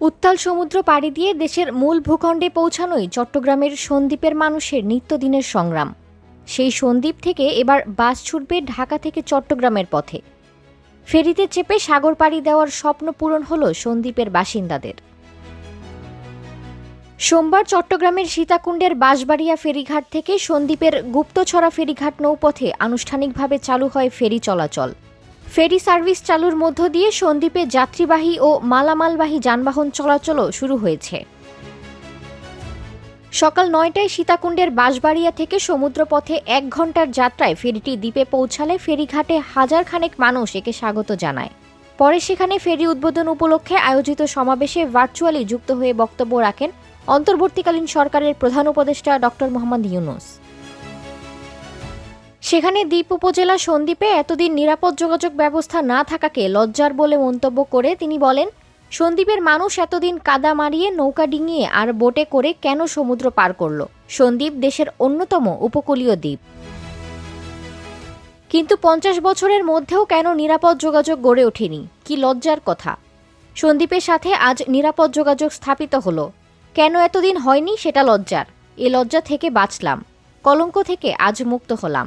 উত্তাল সমুদ্র পাড়ি দিয়ে দেশের মূল ভূখণ্ডে পৌঁছানোই চট্টগ্রামের সন্দ্বীপের মানুষের নিত্যদিনের সংগ্রাম। সেই সন্দ্বীপ থেকে এবার বাস ছুটবে ঢাকা থেকে চট্টগ্রামের পথে। ফেরিতে চেপে সাগর পাড়ি দেওয়ার স্বপ্ন পূরণ হল সন্দ্বীপের বাসিন্দাদের। সোমবার চট্টগ্রামের সীতাকুণ্ডের বাঁশবাড়িয়া ফেরিঘাট থেকে সন্দ্বীপের গুপ্তছড়া ফেরিঘাট নৌপথে আনুষ্ঠানিকভাবে চালু হয় ফেরি চলাচল। ফেরি সার্ভিস চালুর মধ্য দিয়ে সন্দ্বীপে যাত্রীবাহী ও মালামালবাহী যানবাহন চলাচলও শুরু হয়েছে। সকাল নয়টায় সীতাকুণ্ডের বাঁশবাড়িয়া থেকে সমুদ্রপথে এক ঘণ্টার যাত্রায় ফেরিটি দ্বীপে পৌঁছালে ফেরিঘাটে হাজার খানেক মানুষ একে স্বাগত জানায়। পরে সেখানে ফেরি উদ্বোধন উপলক্ষে আয়োজিত সমাবেশে ভার্চুয়ালি যুক্ত হয়ে বক্তব্য রাখেন অন্তর্বর্তীকালীন সরকারের প্রধান উপদেষ্টা ডক্টর মোহাম্মদ ইউনুস। সেখানে দ্বীপ উপজেলা সন্দ্বীপে এতদিন নিরাপদ যোগাযোগ ব্যবস্থা না থাকাকে লজ্জার বলে মন্তব্য করে তিনি বলেন, সন্দ্বীপের মানুষ এতদিন কাদা মারিয়ে নৌকা ডিঙিয়ে আর বোটে করে কেন সমুদ্র পার করল? সন্দ্বীপ দেশের অন্যতম উপকূলীয় দ্বীপ। কিন্তু পঞ্চাশ বছরের মধ্যেও কেন নিরাপদ যোগাযোগ গড়ে ওঠেনি? কি লজ্জার কথা। সন্দ্বীপের সাথে আজ নিরাপদ যোগাযোগ স্থাপিত হলো। কেন এতদিন হয়নি সেটা লজ্জার। এ লজ্জা থেকে বাঁচলাম। কলঙ্ক থেকে আজ মুক্ত হলাম।